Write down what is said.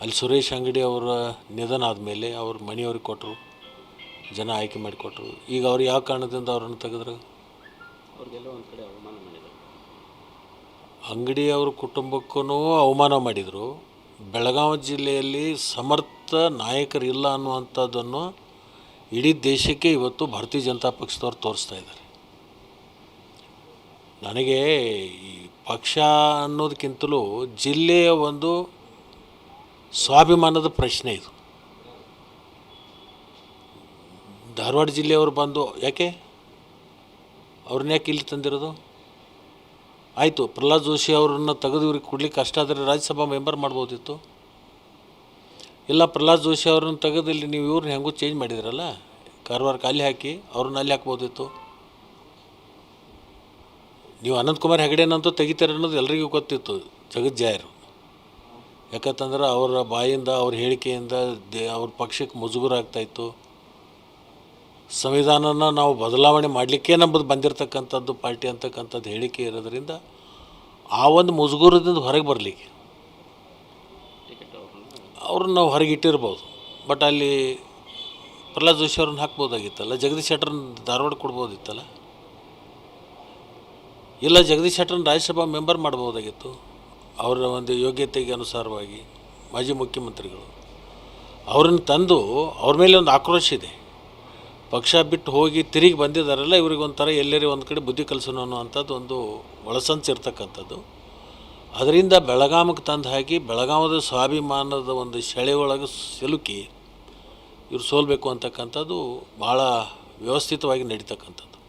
ಅಲ್ಲಿ ಸುರೇಶ್ ಅಂಗಡಿ ಅವರ ನಿಧನ ಆದಮೇಲೆ ಅವ್ರ ಮನೆಯವ್ರಿಗೆ ಕೊಟ್ಟರು ಜನ ಆಯ್ಕೆ ಮಾಡಿಕೊಟ್ರು ಈಗ ಅವ್ರು ಯಾವ ಕಾರಣದಿಂದ ಅವ್ರನ್ನ ತೆಗೆದ್ರು? ಅವ್ರಿಗೆಲ್ಲ ಒಂದು ಕಡೆ ಅವಮಾನ ಮಾಡಿದರು. ಅಂಗಡಿ ಅವ್ರ ಕುಟುಂಬಕ್ಕೂ ಅವಮಾನ ಮಾಡಿದರು. ಬೆಳಗಾವಿ ಜಿಲ್ಲೆಯಲ್ಲಿ ಸಮರ್ಥ ನಾಯಕರಿಲ್ಲ ಅನ್ನುವಂಥದ್ದನ್ನು ಇಡೀ ದೇಶಕ್ಕೆ ಇವತ್ತು ಭಾರತೀಯ ಜನತಾ ಪಕ್ಷದವ್ರು ತೋರಿಸ್ತಾ ಇದ್ದಾರೆ. ನನಗೆ ಈ ಪಕ್ಷ ಅನ್ನೋದಕ್ಕಿಂತಲೂ ಜಿಲ್ಲೆಯ ಒಂದು ಸ್ವಾಭಿಮಾನದ ಪ್ರಶ್ನೆ ಇದು. ಧಾರವಾಡ ಜಿಲ್ಲೆಯವರು ಬಂದು ಯಾಕೆ? ಅವ್ರನ್ನ ಯಾಕೆ ಇಲ್ಲಿ ತಂದಿರೋದು? ಆಯಿತು, ಪ್ರಹ್ಲಾದ್ ಜೋಶಿ ಅವರನ್ನು ತೆಗೆದು ಇವ್ರಿಗೆ ಕೊಡ್ಲಿಕ್ಕೆ ಕಷ್ಟ ಆದರೆ ರಾಜ್ಯಸಭಾ ಮೆಂಬರ್ ಮಾಡ್ಬೋದಿತ್ತು. ಇಲ್ಲ, ಪ್ರಹ್ಲಾದ್ ಜೋಶಿ ಅವ್ರನ್ನ ತೆಗೆದು ಇಲ್ಲಿ ನೀವು ಇವ್ರನ್ನ ಹೆಂಗೂ ಚೇಂಜ್ ಮಾಡಿದ್ರಲ್ಲ? ಕಾರವಾರಕ್ಕೆ ಖಾಲಿ ಹಾಕಿ ಅವ್ರನ್ನ ಅಲ್ಲಿ ಹಾಕ್ಬೋದಿತ್ತು. ನೀವು ಅನಂತಕುಮಾರ್ ಹೆಗಡೆನಂತೂ ತೆಗಿತಾರೆ ಅನ್ನೋದು ಎಲ್ರಿಗೂ ಗೊತ್ತಿತ್ತು, ಜಗಜ್ಜಾಯರು. ಯಾಕಂತಂದ್ರೆ ಅವರ ಬಾಯಿಂದ, ಅವ್ರ ಹೇಳಿಕೆಯಿಂದ ದೇ, ಅವ್ರ ಪಕ್ಷಕ್ಕೆ ಮುಜುಗರ ಆಗ್ತಾಯಿತ್ತು. ಸಂವಿಧಾನನ ನಾವು ಬದಲಾವಣೆ ಮಾಡಲಿಕ್ಕೆ ನಮ್ಮದು ಬಂದಿರತಕ್ಕಂಥದ್ದು ಪಾರ್ಟಿ ಅಂತಕ್ಕಂಥದ್ದು ಹೇಳಿಕೆ ಇರೋದ್ರಿಂದ ಆ ಒಂದು ಮುಜುಗುರದಿಂದ ಹೊರಗೆ ಬರಲಿಕ್ಕೆ. ಅವ್ರನ್ನ ನಾವು ಹೊರಗೆ ಇಟ್ಟಿರ್ಬೋದು. ಬಟ್ ಅಲ್ಲಿ ಪ್ರಹ್ಲಾದ್ ಜೋಶಿ ಅವ್ರನ್ನ ಹಾಕ್ಬೋದಾಗಿತ್ತಲ್ಲ, ಜಗದೀಶ್ ಶೆಟ್ಟರ್ನ ಧಾರವಾಡ ಕೊಡ್ಬೋದಿತ್ತಲ್ಲ? ಇಲ್ಲ, ಜಗದೀಶ್ ಶೆಟ್ಟರ್ನ ರಾಜ್ಯಸಭಾ ಮೆಂಬರ್ ಮಾಡ್ಬೋದಾಗಿತ್ತು. ಅವರ ಒಂದು ಯೋಗ್ಯತೆಗೆ ಅನುಸಾರವಾಗಿ ಮಾಜಿ ಮುಖ್ಯಮಂತ್ರಿಗಳು. ಅವ್ರನ್ನ ತಂದು ಅವ್ರ ಮೇಲೆ ಒಂದು ಆಕ್ರೋಶ ಇದೆ. ಪಕ್ಷ ಬಿಟ್ಟು ಹೋಗಿ ತಿರುಗಿ ಬಂದಿದ್ದಾರಲ್ಲ ಇವ್ರಿಗೆ ಒಂಥರ ಎಲ್ಲರೇ ಒಂದು ಕಡೆ ಬುದ್ಧಿ ಕಲಿಸೋಣ ಅನ್ನೋವಂಥದ್ದು ಒಂದು ಒಳಸಂಚಿರ್ತಕ್ಕಂಥದ್ದು ಅದರಿಂದ ಬೆಳಗಾಮಕ್ಕೆ ತಂದು ಹಾಕಿ, ಬೆಳಗಾಮದ ಸ್ವಾಭಿಮಾನದ ಒಂದು ಸೆಳೆ ಒಳಗೆ ಸಿಲುಕಿ, ಇವ್ರು ಸೋಲಬೇಕು ಅಂತಕ್ಕಂಥದ್ದು ಭಾಳ ವ್ಯವಸ್ಥಿತವಾಗಿ ನಡೀತಕ್ಕಂಥದ್ದು.